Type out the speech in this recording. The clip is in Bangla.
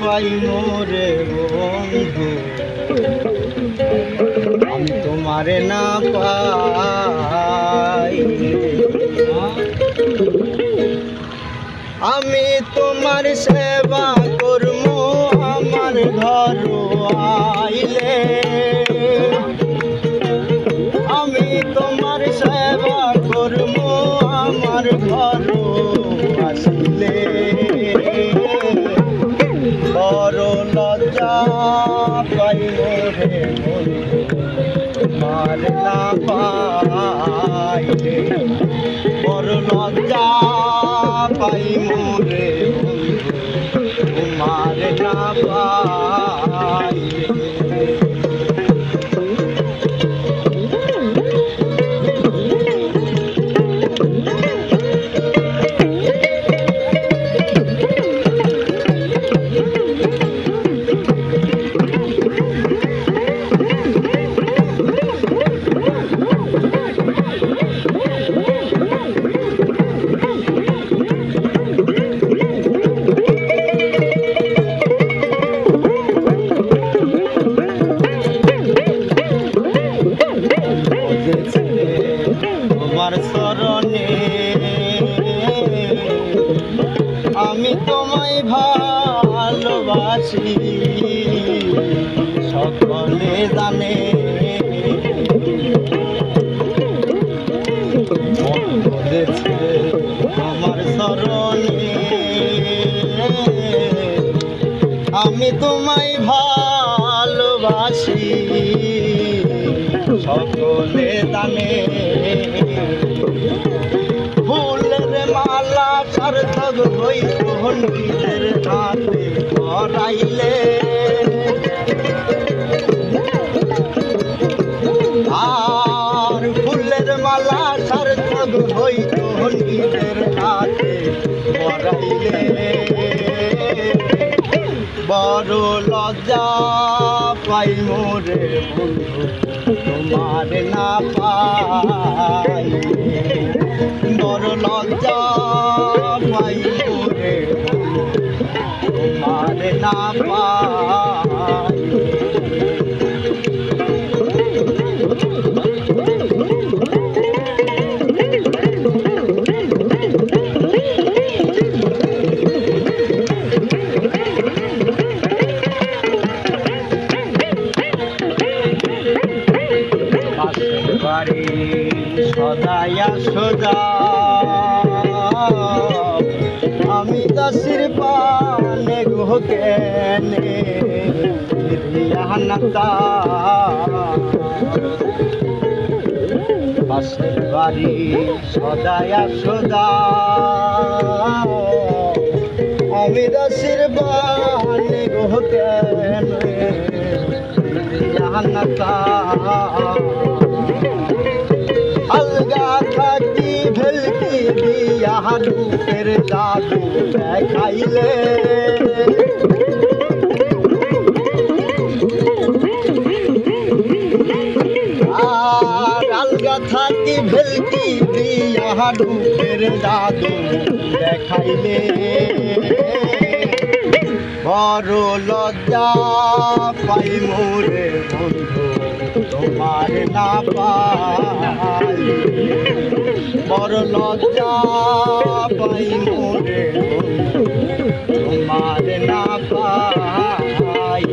পাই মোরে বন্ধু। আমি তোমারে না পাই আমি তোমার সেবা করব আমার ঘর আইলে। আমি তোমার সেবা করব আমার ঘর আসিলে রে মার না পাইলে বড় ভালোবাসি। সকলে জানে। তোমার স্মরণে আমি তোমায় ভালোবাসি। সকলে দানে ফুলের মালা সার্থক হই পণ্ডিতের হাতে করাইলে আর ফুলের মালা সার্থক হই পণ্ডিতের হাতে করাইলে বড় লজ্জা পাই মোরে বন্ধু, তোমার পাই। বড় লজ্জা পাই না পাই বাড়ি সদায়া সোজা আমি দাসির পানে গোকেনে রিয়ানাতা পাশের বাড়ি সদায়া সোজা আমি দাসির পানে গোকেনে জাহান্নাতা আলগা থাকি ভেলকি দিয়া রূপের জাদু দেখাইলে। দিয়া রূপের জাদু দেখাইলে। বড় লজ্জা পাই মোরে বন্ধু, তোমার না পাই। বড় লজ্জা পাই মোরে বন্ধু, তোমার না পাই।